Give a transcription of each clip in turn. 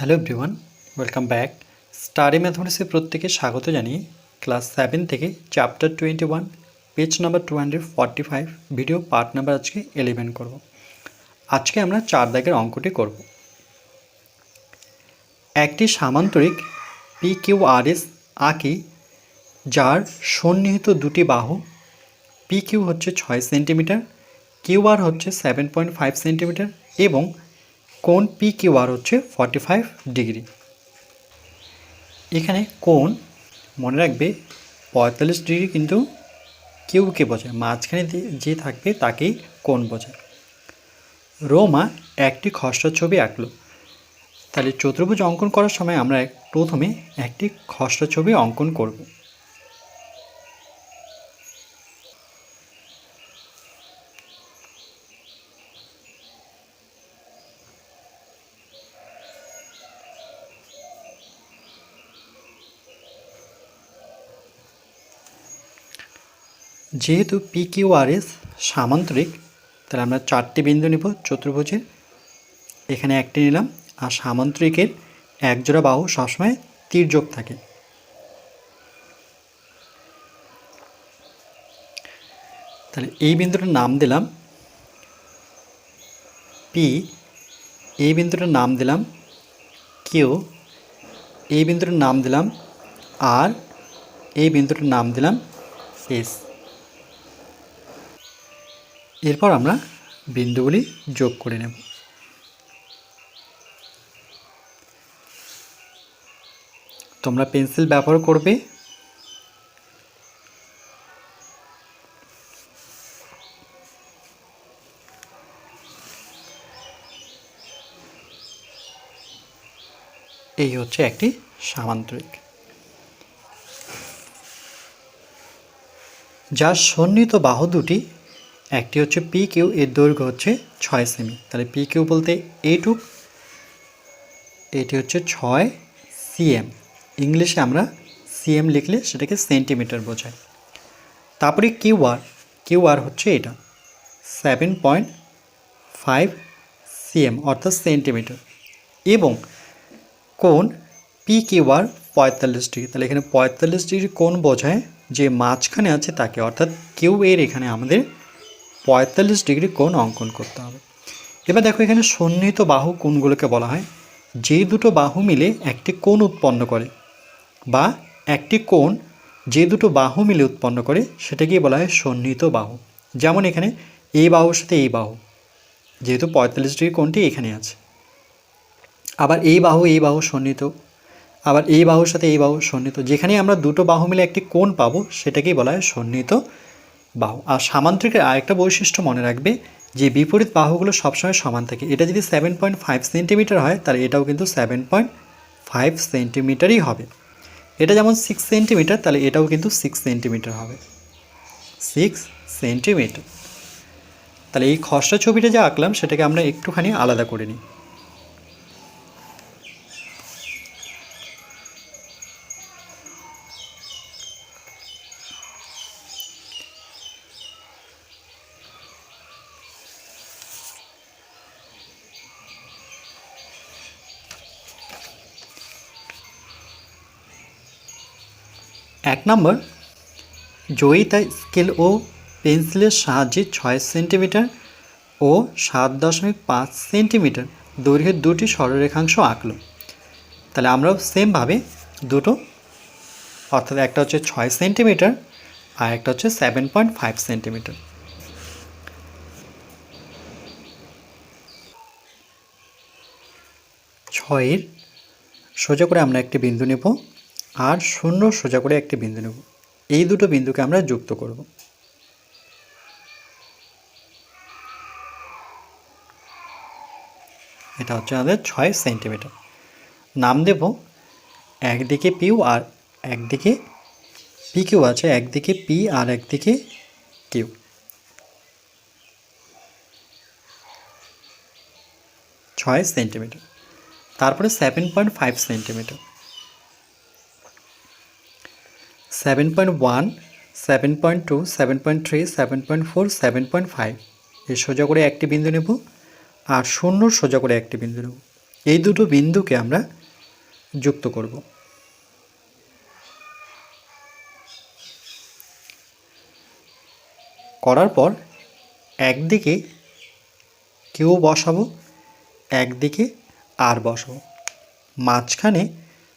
Hello everyone welcome back study ম্যাথমেটিক্সে প্রত্যেকে স্বাগত জানিয়ে ক্লাস সেভেন থেকে chapter twenty one page number two hundred forty five video part number আজকে eleven করব। আজকে আমরা চার দাগের অঙ্কটি করব। একটি সামান্তরিক পি কিউ আর এস আঁকি, যার সন্নিহিত দুটি বাহু পি কিউ হচ্ছে ছয় সেন্টিমিটার কিউ আর হচ্ছে সেভেন পয়েন্ট ফাইভ সেন্টিমিটার এবং কোণ পি কিউ আর হচ্ছে ফর্টি ফাইভ ডিগ্রি। এখানে কোন মনে রাখবে পঁয়তাল্লিশ ডিগ্রি কিন্তু কিউকে বোঝায়, মাঝখানে যে থাকবে তাকেই কোন বোঝায়। রোমা একটি খসড়া ছবি আঁকলো। তাহলে চতুর্ভুজ অঙ্কন করার সময় আমরা প্রথমে একটি খসড়া ছবি অঙ্কন করব। যেহেতু পি কিউ আর এস সামান্তরিক, তাহলে আমরা চারটি বিন্দু নেব, চতুর্ভুজের। এখানে একটি নিলাম, আর সামান্তরিকের একজোড়া বাহু সবসময় তির্যক থাকে। তাহলে এই বিন্দুটার নাম দিলাম পি এই বিন্দুটার নাম দিলাম কিউ এই বিন্দুটার নাম দিলাম আর এই বিন্দুটার নাম দিলাম এস এরপর আমরা বিন্দুগুলি যোগ করে নেব। তোমরা পেন্সিল ব্যবহার করবে। এই হচ্ছে একটি সামান্তরিক। যার সন্নিহিত বাহু দুটি একটি হচ্ছে পি কিউ এর দৈর্ঘ্য হচ্ছে ছয় সেমি তাহলে পি কিউ বলতে এইটুক, এটি হচ্ছে ছয় সিএম ইংলিশে আমরা সিএম লিখলে সেটাকে সেন্টিমিটার বোঝায় তারপরে কিউ আর কিউ আর হচ্ছে এটা সেভেন পয়েন্ট ফাইভ সিএম অর্থাৎ সেন্টিমিটার এবং কোণ পি কিউ আর পঁয়তাল্লিশ ডিগ্রি তাহলে এখানে পঁয়তাল্লিশ ডিগ্রি কোণ বোঝায় যে মাঝখানে আছে তাকে, অর্থাৎ কিউ এর এখানে আমাদের পঁয়তাল্লিশ ডিগ্রি কোণ অঙ্কন করতে হবে। এবার দেখো এখানে সন্নিহিত বাহু কোণগুলোকে বলা হয়। যে দুটো বাহু মিলে একটি কোণ উৎপন্ন করে বা একটি কোণ যে দুটো বাহু মিলে উৎপন্ন করে, সেটাকেই বলা হয় সন্নিহিত বাহু। যেমন এখানে এই বাহুর সাথে এই বাহু, যেহেতু পঁয়তাল্লিশ ডিগ্রি কোণটি এখানে আছে। আবার এই বাহু এই বাহু সন্নিহিত, আবার এই বাহুর সাথে এই বাহু সন্নিহিত। যেখানে আমরা দুটো বাহু মিলে একটি কোণ পাবো, সেটাকেই বলা হয় সন্নিহিত বাহু। আর সামান্তরিকের আরেকটা বৈশিষ্ট্য মনে রাখবে যে বিপরীত বাহুগুলো সবসময় সমান থাকে। এটা যদি সেভেন পয়েন্ট ফাইভ সেন্টিমিটার হয়, তাহলে এটাও কিন্তু সেভেন পয়েন্ট ফাইভ সেন্টিমিটারই হবে। এটা যেমন সিক্স সেন্টিমিটার তাহলে এটাও কিন্তু সিক্স সেন্টিমিটার হবে। সিক্স সেন্টিমিটার তাহলে এই খসড়া ছবিটা যা আঁকলাম, সেটাকে আমরা একটুখানি আলাদা করে নিই। এক নম্বর জয়িতা স্কেল ও পেন্সিলের সাহায্যে ছয় সেন্টিমিটার ও সাত দশমিক পাঁচ সেন্টিমিটার দৈর্ঘ্যের দুটি সরলরেখাংশ আঁকলো। তাহলে আমরাও সেমভাবে দুটো, অর্থাৎ একটা হচ্ছে ছয় সেন্টিমিটার আর একটা হচ্ছে সেভেন পয়েন্ট ফাইভ সেন্টিমিটার। ছয়ের, সোজা করে আমরা একটি বিন্দু নেব। আর শূন্য সোজা করে একটি বিন্দু নেব। এই দুটো বিন্দুকে আমরা যুক্ত করব। এটা হচ্ছে আমাদের ছয় সেন্টিমিটার। নাম দেব একদিকে পিউ আর একদিকে পি কিউ আছে, একদিকে পি আর একদিকে কিউ ছয় সেন্টিমিটার। তারপরে seven point five centimetre. Seven point one seven point two seven point three seven point four seven point five এর সোজা করে একটি বিন্দু নেব আর শূন্য সোজা করে একটি বিন্দু নেব। এই দুটো বিন্দুকে আমরা যুক্ত করব। করার পর একদিকে কেউ বসাবো, একদিকে আর বসাবো। মাঝখানে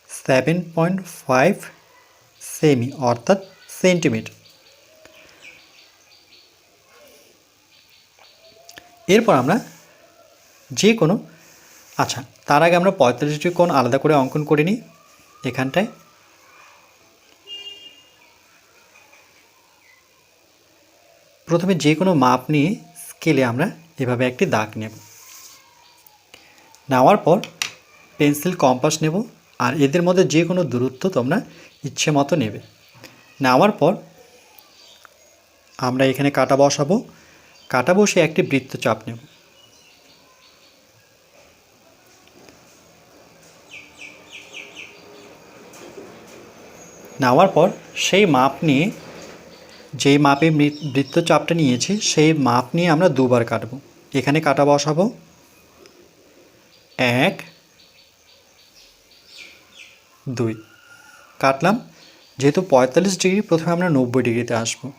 সেভেন পয়েন্ট ফাইভ সেমি, অর্থাৎ সেন্টিমিটার। এরপর আমরা যে কোনো আচ্ছা তার আগে আমরা পঁয়তাল্লিশটি কোণ আলাদা করে অঙ্কন করে নিই এখানটায়। প্রথমে যে কোনো মাপ নিয়ে স্কেলে আমরা এভাবে একটি দাগ নেব। নেওয়ার পর পেন্সিল কম্পাস নেব। আর এদের মধ্যে যে কোনো দূরত্ব তোমরা ইচ্ছে মতো নেবে। নেওয়ার পর আমরা এখানে কাটা বসাবো। কাটা বসে একটি বৃত্তচাপ নেব। নেওয়ার পর সেই মাপ নিয়ে যেই মাপে বৃত্তচাপটা নিয়েছি, সেই মাপ নিয়ে আমরা দুবার কাটবো। এখানে কাটা বসাবো। এক দুই। কাটলাম, যেহেতু পঁয়তাল্লিশ ডিগ্রি, প্রথমে আমরা নব্বই ডিগ্রিতে আসব।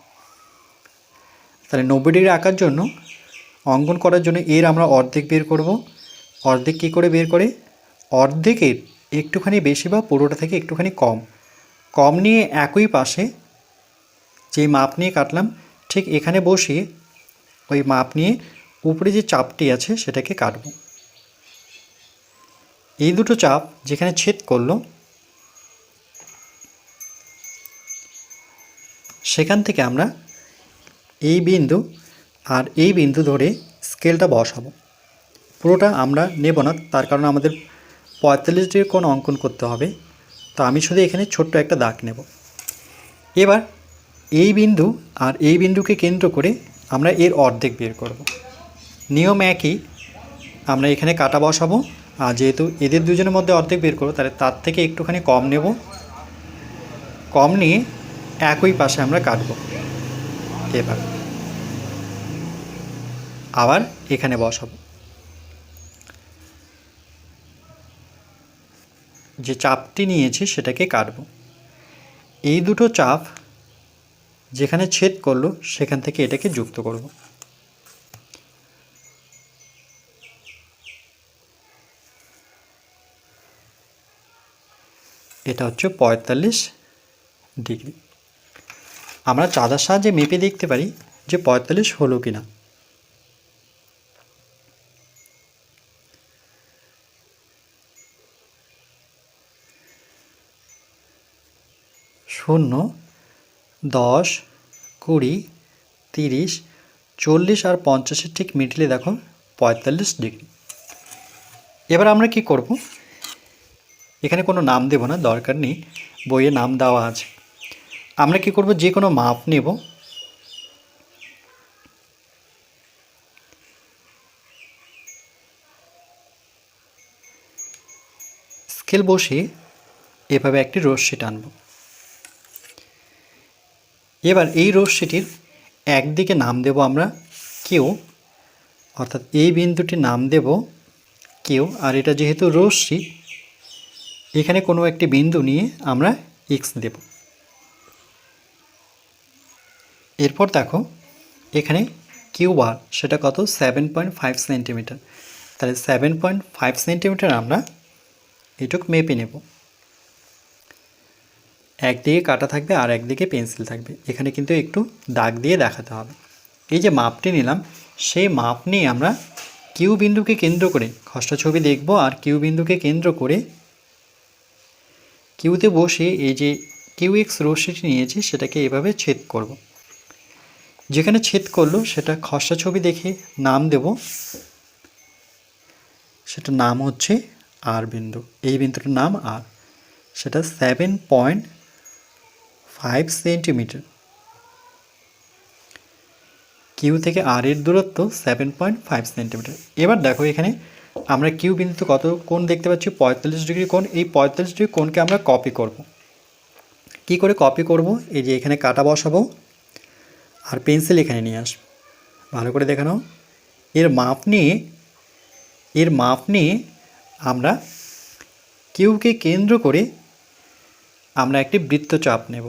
তাহলে নব্বই ডিগ্রি আঁকার জন্য অঙ্কন করার জন্য এর আমরা অর্ধেক বের করব। অর্ধেক কী করে বের করে? অর্ধেকের একটুখানি বেশি বা পুরোটা থেকে একটুখানি কম। কম নিয়ে একই পাশে যে মাপ নিয়ে কাটলাম, ঠিক এখানে বসিয়ে ওই মাপ নিয়ে উপরে যে চাপটি আছে, সেটাকে কাটব। এই দুটো চাপ যেখানে ছেদ করল সেখান থেকে আমরা এই বিন্দু আর এই বিন্দু ধরে স্কেলটা বসাবো। পুরোটা আমরা নেব না, তার কারণ আমাদের পঁয়তাল্লিশ ডিগ্রি কোণ অঙ্কন করতে হবে। তো আমি শুধু এখানে ছোট্ট একটা দাগ নেব। এবার এই বিন্দু আর এই বিন্দুকে কেন্দ্র করে আমরা এর অর্ধেক বের করব। নিয়ম একই, আমরা এখানে কাটা বসাবো আর যেহেতু এদের দুজনের মধ্যে অর্ধেক বের করব, তাহলে তার থেকে একটুখানি কম নেব। কম নিয়ে একই পাশে আমরা কাটবো। এবার আবার এখানে বসাবো। যে চাপটি নিয়েছি সেটাকে কাটবো। এই দুটো চাপ যেখানে ছেদ করল সেখান থেকে এটাকে যুক্ত করব। এটা হচ্ছে পঁয়তাল্লিশ ডিগ্রি। আমরা চাঁদার সাহায্যে মেপে দেখতে পারি যে পঁয়তাল্লিশ হলো কি না শূন্য, দশ, কুড়ি, তিরিশ, চল্লিশ আর পঞ্চাশের ঠিক মিডলে দেখো পঁয়তাল্লিশ ডিগ্রি। এবার আমরা কি করব? এখানে কোনো নাম দেব না, দরকার নেই। বইয়ে নাম দেওয়া আছে। আমরা কি করব? যে কোনো মাপ নেব। স্কেল বসিয়ে এভাবে একটি রশ্মি টানব। এবার এই রশ্মিটির একদিকে নাম দেব আমরা কেউ, অর্থাৎ এই বিন্দুটির নাম দেব কেউ, আর এটা যেহেতু রশ্মি, এখানে কোনো একটি বিন্দু নিয়ে আমরা এক্স দেব। এরপর দেখো, এখানে কিউ বার সেটা কত? সেভেন পয়েন্ট ফাইভ সেন্টিমিটার তাহলে সেভেন পয়েন্ট ফাইভ সেন্টিমিটার আমরা এটুক মেপে নেব। একদিকে কাটা থাকবে আর একদিকে পেন্সিল থাকবে। এখানে কিন্তু একটু দাগ দিয়ে দেখাতে হবে। এই যে মাপটি নিলাম, সেই মাপ নিয়ে আমরা কিউ বিন্দুকে কেন্দ্র করে খসড়া ছবি দেখব আর কিউ বিন্দুকে কেন্দ্র করে কিউতে বসে এই যে কিউ এক্স রশ্মিটি নিয়েছি, সেটাকে এভাবে ছেদ করব। যেখানে ছেদ করল, সেটা খসড়া ছবি দেখে নাম দেব। সেটা নাম হচ্ছে আর বিন্দু। এই বিন্দুটার নাম আর। সেটা seven point five centimetre Q থেকে আর এর দূরত্ব সেভেন পয়েন্ট ফাইভ সেন্টিমিটার এবার দেখো এখানে আমরা কিউ বিন্দুতে কত কোণ দেখতে পাচ্ছি? পঁয়তাল্লিশ ডিগ্রি কোণ। এই পঁয়তাল্লিশ ডিগ্রি কোণকে আমরা কপি করব। কি করে কপি করব? এই যে এখানে কাটা বসাবো। আর পেন্সিল এখানে নিয়ে আস। ভালো করে দেখানো এর মাপ নিয়ে, এর মাপ নিয়ে আমরা কিউকে কেন্দ্র করে আমরা একটি বৃত্তচাপ নেব।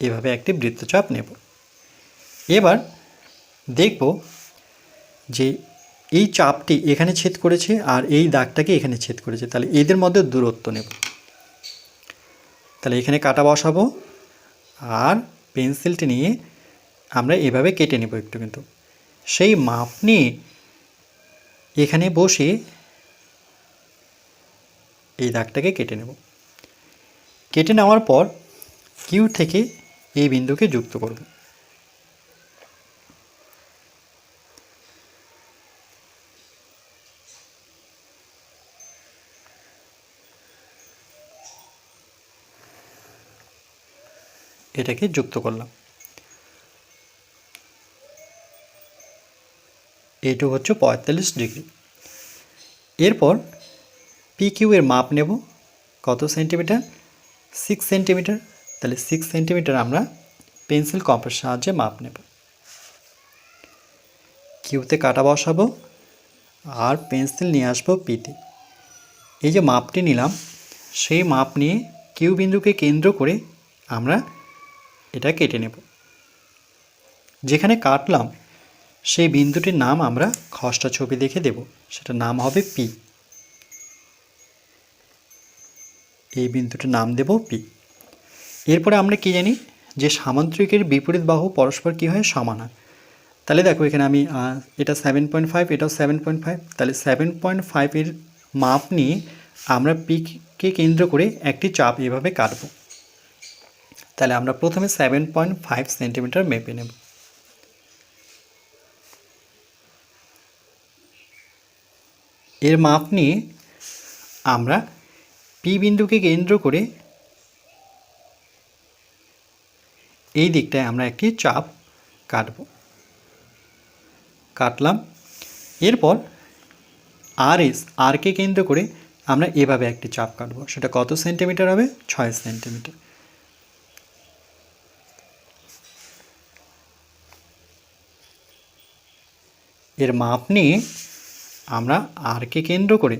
এভাবে একটি বৃত্তচাপ নেব। এবার দেখব যে এই চাপটি এখানে ছেদ করেছে আর এই দাগটাকে এখানে ছেদ করেছে। তাহলে এদের মধ্যে দূরত্ব নেব। তাহলে এখানে কাটা বসাবো আর পেন্সিলটি নিয়ে আমরা এভাবে কেটে নেব একটু কিন্তু। সেই মাপ নিয়ে এখানে বসে এই দাগটাকে কেটে নেব। কেটে নেওয়ার পর কিউ থেকে এই বিন্দুকে যুক্ত করব। এটাকে যুক্ত করলাম। এটু হচ্ছে পঁয়তাল্লিশ ডিগ্রি। এরপর পি কিউ এর মাপ নেব। কত সেন্টিমিটার? Six centimetre. তাহলে সিক্স সেন্টিমিটার আমরা পেন্সিল কম্পের সাহায্যে মাপ নেব। কিউতে কাটা বসাবো আর পেন্সিল নিয়ে আসব পিতে এই যে মাপটি নিলাম, সেই মাপ নিয়ে কিউ বিন্দুকে কেন্দ্র করে আমরা এটা কেটে নেব। যেখানে কাটলাম, সেই বিন্দুটির নাম আমরা খসটা ছবি দেখে দেব। সেটা নাম হবে পি এই বিন্দুটির নাম দেব পি এরপরে আমরা কি জানি যে সামান্তরিকের বিপরীত বাহু পরস্পর কী হয় সমান হয়। তাহলে দেখো এখানে আমি এটা সেভেন পয়েন্ট ফাইভ এটাও সেভেন পয়েন্ট ফাইভ তাহলে সেভেন পয়েন্ট ফাইভের মাপ নিয়ে আমরা পিকে কেন্দ্র করে একটি চাপ এভাবে কাটব। তাহলে আমরা প্রথমে সেভেন পয়েন্ট ফাইভ সেন্টিমিটার মেপে নেব। এর মাপ নিয়ে আমরা পি বিন্দুকে কেন্দ্র করে এই দিকটায় আমরা একটি চাপ কাটব। কাটলাম। এরপর আর এস আরকে কেন্দ্র করে আমরা এভাবে একটি চাপ কাটবো। সেটা কত সেন্টিমিটার হবে? ছয় সেন্টিমিটার এর মাপ নিয়ে আমরা আরকে কেন্দ্র করে।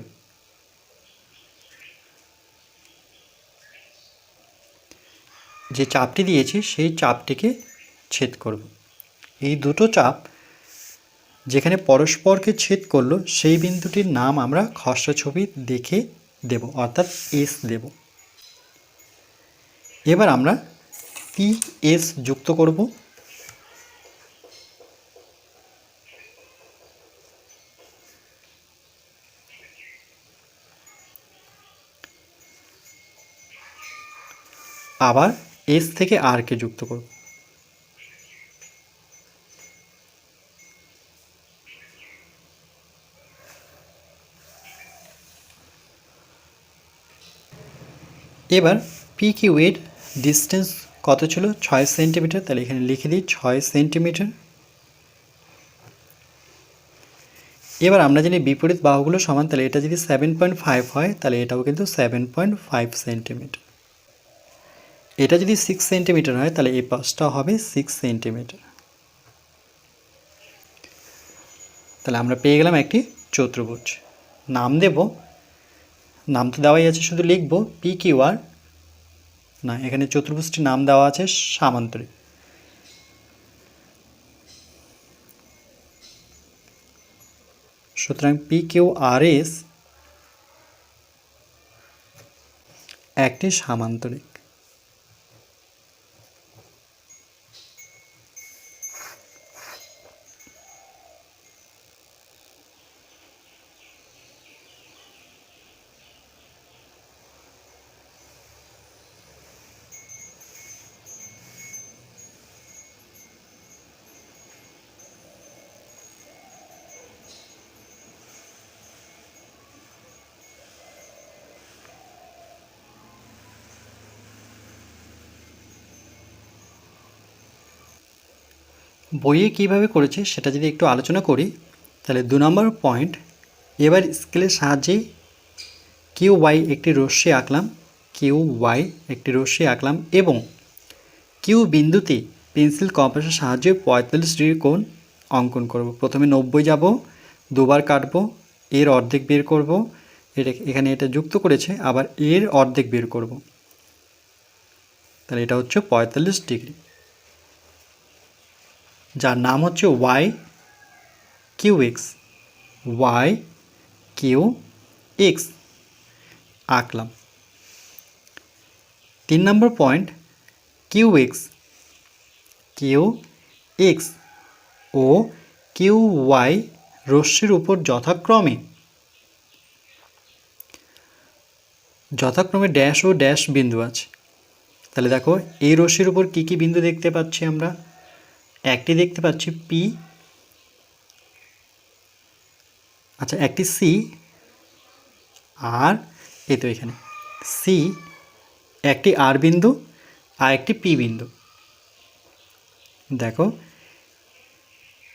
যে চাপটি দিয়েছি, সেই চাপটিকে ছেদ করব। এই দুটো চাপ যেখানে পরস্পরকে ছেদ করল, সেই বিন্দুটির নাম আমরা খসড়া ছবি দেখে দেব, অর্থাৎ এস দেব। এবার আমরা পি এস যুক্ত করব। আবার এস থেকে আরকে যুক্ত করব। এবার পি কিউ এর ডিস্টেন্স কত ছিল? ছয় সেন্টিমিটার তাহলে এখানে লিখে দিই, ছয় সেন্টিমিটার এবার আমরা জানি বিপরীত বাহুগুলো সমান, তাহলে এটা যদি সেভেন পয়েন্ট ফাইভ হয়, তাহলে এটাও কিন্তু সেভেন পয়েন্ট ফাইভ সেন্টিমিটার এটা যদি সিক্স সেন্টিমিটার হয়, তাহলে এই পাশটা হবে সিক্স সেন্টিমিটার তাহলে আমরা পেয়ে গেলাম একটি চতুর্ভুজ। নাম দেব, নাম তো দেওয়াই আছে, শুধু লিখব পি কিউ আর না, এখানে চতুর্ভুজটির নাম দেওয়া আছে সামান্তরিক সুতরাং পি কিউ আর এস একটি সামান্তরিক। বইয়ে কীভাবে করেছে সেটা যদি একটু আলোচনা করি, তাহলে দু নম্বর পয়েন্ট এবার স্কেলের সাহায্যে কিউ ওয়াই একটি রশ্মি আঁকলাম কিউ ওয়াই একটি রশ্মি আঁকলাম এবং কিউ বিন্দুতে পেন্সিল কম্পাসের সাহায্যে পঁয়তাল্লিশ ডিগ্রি কোণ অঙ্কন করব। প্রথমে নব্বই যাব, দুবার কাটবো, এর অর্ধেক বের করব, এটা এখানে এটা যুক্ত করেছে, আবার এর অর্ধেক বের করব। তাহলে এটা হচ্ছে পঁয়তাল্লিশ ডিগ্রি। যার নাম হচ্ছে Y Q X Y Q X আঁকলাম। তিন নম্বর point Q X Q X ও কিউ ওয়াই রশ্মির উপর যথাক্রমে। যথাক্রমে ড্যাশ ও ড্যাশ বিন্দু আছে। তাহলে দেখো, এই রশ্মির উপর কী কী বিন্দু দেখতে পাচ্ছি আমরা? একটি দেখতে পাচ্ছি পি আচ্ছা একটি সি আর এই তো এখানে। সি একটি আর বিন্দু আর একটি পি বিন্দু। দেখো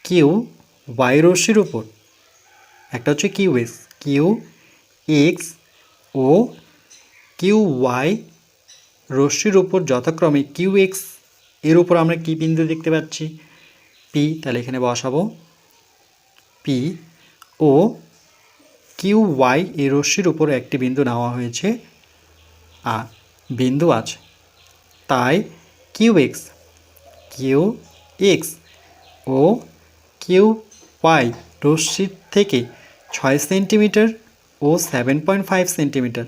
কিউ ওয়াই রশ্মির উপর। একটা হচ্ছে কিউ এক্স কিউ এক্স ও কিউ ওয়াই রশ্মির উপর যথাক্রমে কিউ এক্স এর উপর আমরা কী বিন্দু দেখতে পাচ্ছি? পি তাহলে এখানে বসাবো। পি ও কিউ ওয়াই এই রশ্মির উপর একটি বিন্দু নেওয়া হয়েছে। আর বিন্দু আছে। তাই কিউ এক্স কিউ এক্স ও কিউ ওয়াই রশ্মির থেকে ছয় সেন্টিমিটার ও সেভেন পয়েন্ট ফাইভ সেন্টিমিটার।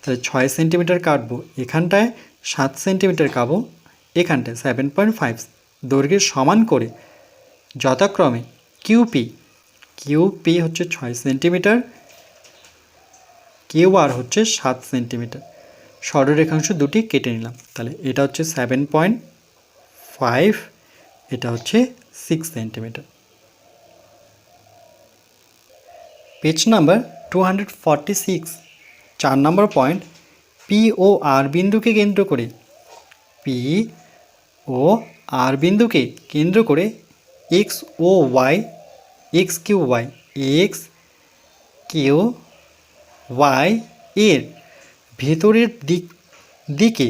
তাহলে ছয় সেন্টিমিটার কাটবো। এখানটায় সাত সেন্টিমিটার কাটবো এখানটায় সেভেন পয়েন্ট ফাইভ দৈর্ঘ্যের সমান করে যথাক্রমে কিউপি কিউপি হচ্ছে ছয় সেন্টিমিটার কিউ আর হচ্ছে সাত সেন্টিমিটার সরলরেখাংশ দুটি কেটে নিলাম। তাহলে এটা হচ্ছে সেভেন পয়েন্ট ফাইভ এটা হচ্ছে six centimetre page number two hundred forty six চার নম্বর পয়েন্ট পি ও আর বিন্দুকে কেন্দ্র করে পি ও আর বিন্দুকে কেন্দ্র করে এক্স ও Y X Q Y X Q Y এর ভেতরের দিক, দিকে,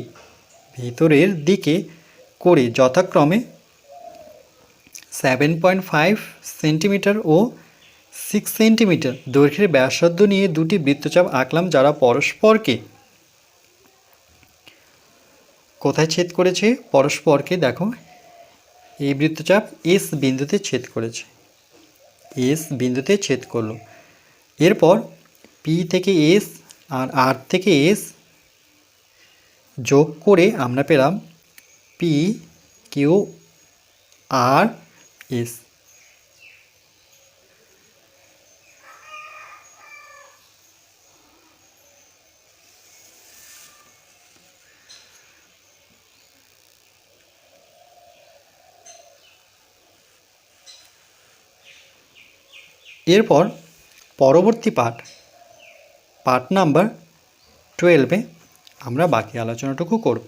ভেতরের দিকে করে যথাক্রমে সেভেন পয়েন্ট ফাইভ সেন্টিমিটার ও সিক্স সেন্টিমিটার দৈর্ঘ্যের ব্যাসার্ধ নিয়ে দুটি বৃত্তচাপ আঁকলাম যারা পরস্পরকে কোথায় ছেদ করেছে? পরস্পরকে দেখো। এই বৃত্তচাপ এস বিন্দুতে ছেদ করেছে। এস বিন্দুতে ছেদ করল। এরপর পি থেকে এস আর আর থেকে এস যোগ করে আমরা পেলাম পি কিউ আর এস এরপর পরবর্তী পাঠ পাঠ নাম্বার টুয়েলভে আমরা বাকি আলোচনাটুকু করব।